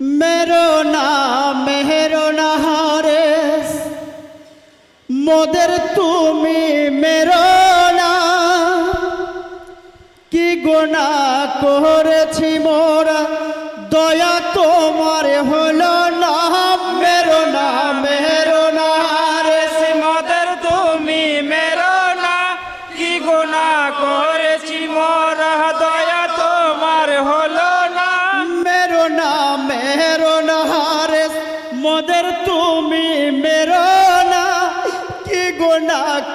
মেরো না, মেহেরো না হারে। মোদের তুমি মেরো না। কি গোনা করেছি মোরা, দয়া তোমার হলো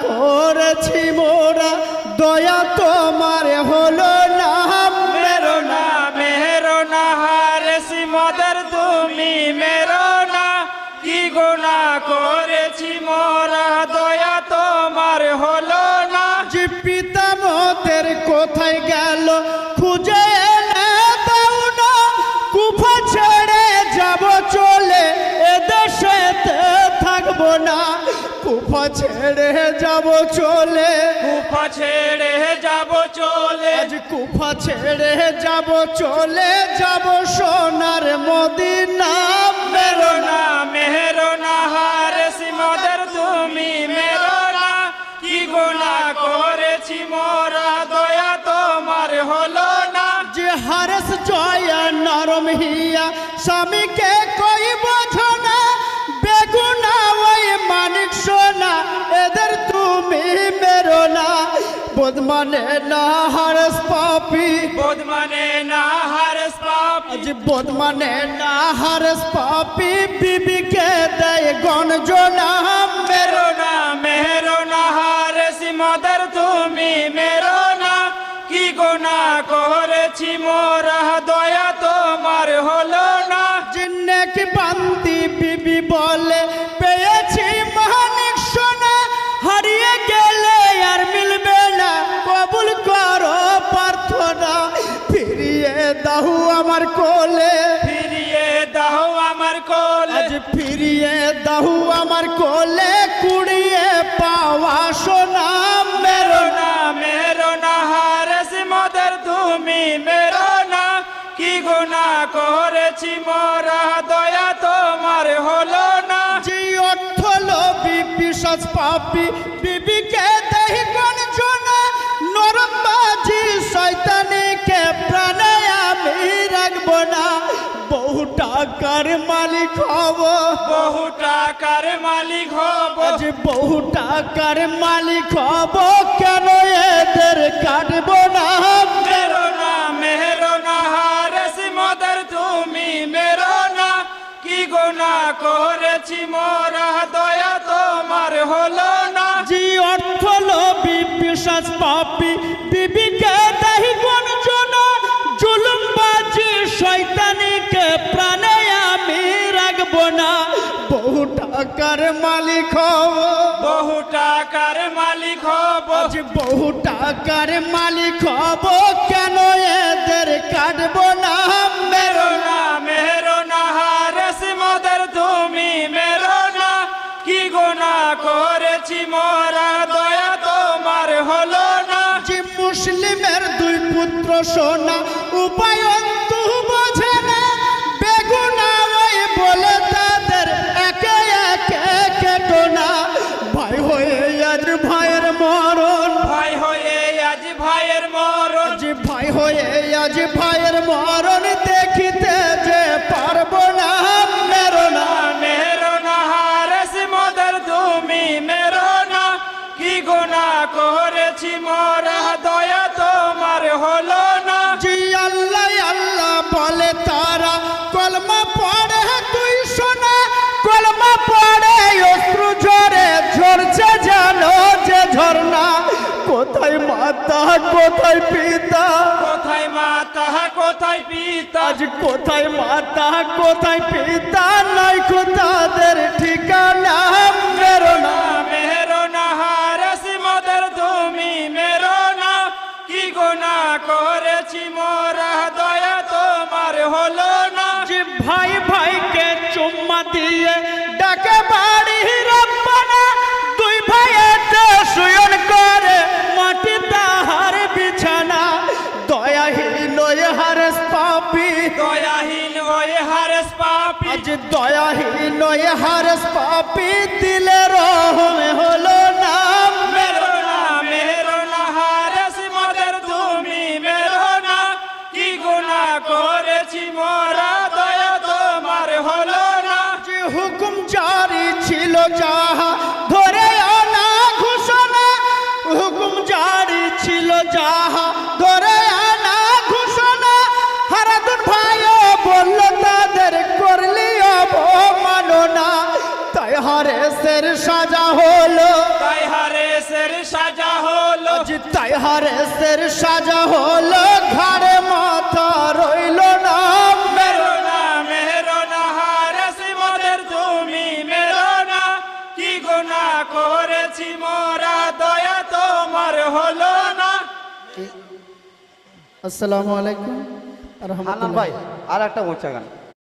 করেছি মোরা, দয়া তোমার হলো না। মেরো না মেরো না হারেছি মদের তুমি মেরো না। কি গোনা করেছি মোরা, দয়া তোমার হলো কুফা ছেড়ে যাব চলে। কুফা ছেড়ে যাব চলে। আজ কুফা ছেড়ে যাব চলে। যাব সোনার মদিনা মেরো না মেরো না হারেছি মদের তুমি মেরো না। কি গুণা করেছি মোরা দয়া তোমার হলো না। যে হারেস জয়া নরম হিয়া স্বামীকে বদমানে না হারেস পাপি। বোধমানে না হারেস পাপি। আজ বদমানে না হারেস পাপি। বিবিকে দেয় গঞ্জনা মেরো মেরো না মেরো না হারেছি মদের তুমি মেরো না। কি গুণা করেছি মোরা দয়া তোমার হলো না। জিন্নে কি বান্দি আমার কোলে। ফিরিয়ে দাও আমার কোলে। আজ ফিরিয়ে দাও আমার কোলে। কুড়িয়ে পাওয়া সোনা মেরো না। মেরো না হারেছি মদের তুমি মেরো না। কি গুণা করেছি মোরা দয়া তোমার হলো না। জি অর্থ লোভী পিসাজ পাপি বিবিকে টাকার মালিক হব। বহু টাকার মালিক হব। যে বহু টাকার মালিক হব। কেন এদের কাটবো না? মেরো না মেরো না হারেছি মদের তুমি মেরো না। কি গুণা করেছি মোরা দয়া তোমার হলো না। জি অর্থ লোভী পিসাজ পাপি বিবিকে টাকার মালিক হব। বহু টাকার মালিক হব। আজ বহু টাকার মালিক হব। কেন এদের কাটবো না? মেরো না মেরো না হারেছি মদের তুমি মেরো না। কি গুণা করেছি মোরা দয়া তোমার হলো না। যে মুসলিমের দুই পুত্র সোনা উপায়ন্তু বোঝে হয়ে আজ ভাইয়ের মরণ দেখিতে যে পারব না মেরো না। মেরো না হারেস মদের তুমি মেরো না। কি গুণা করেছি মোরা দয়া তোমার হলো না। জি আল্লাহ আল্লাহ বলে তারা কলমা পড়ে তুই শোনা। কলমা পড়ে অশ্রু ঝরে ঝরছে জানো যে ঝরনা। কোথায় মাতা কোথায় পিতা? কোথায় মাতা কোথায় পিতা? আজ কোথায় মাতা কোথায় পিতা? নাই কোথাদের ঠিকানা মেরো না। মেরো না হারেস মদের তুমি মেরো না। কি গুণা করেছি মোরা দয়া তোমার হলো না। যে ভাই ভাইকে চুম্মা দিয়ে ডাকে বাড়ি আজ দয়া দয়াহীন এ হারেস পাপি দিলে রহম হলো সাজা হলো। তাই হারেসের সাজা হলো। আজ তাই হারেসের সাজা হলো। ঘাড়ে মাথা রইল না। মেরো না মেরো না হারেস মদের তুমি মেরো না। কি গুনাহ করেছি মোরা দয়া তোমার হলো না। আসসালামু আলাইকুম। হান্নান ভাই আর একটা মোচা গান।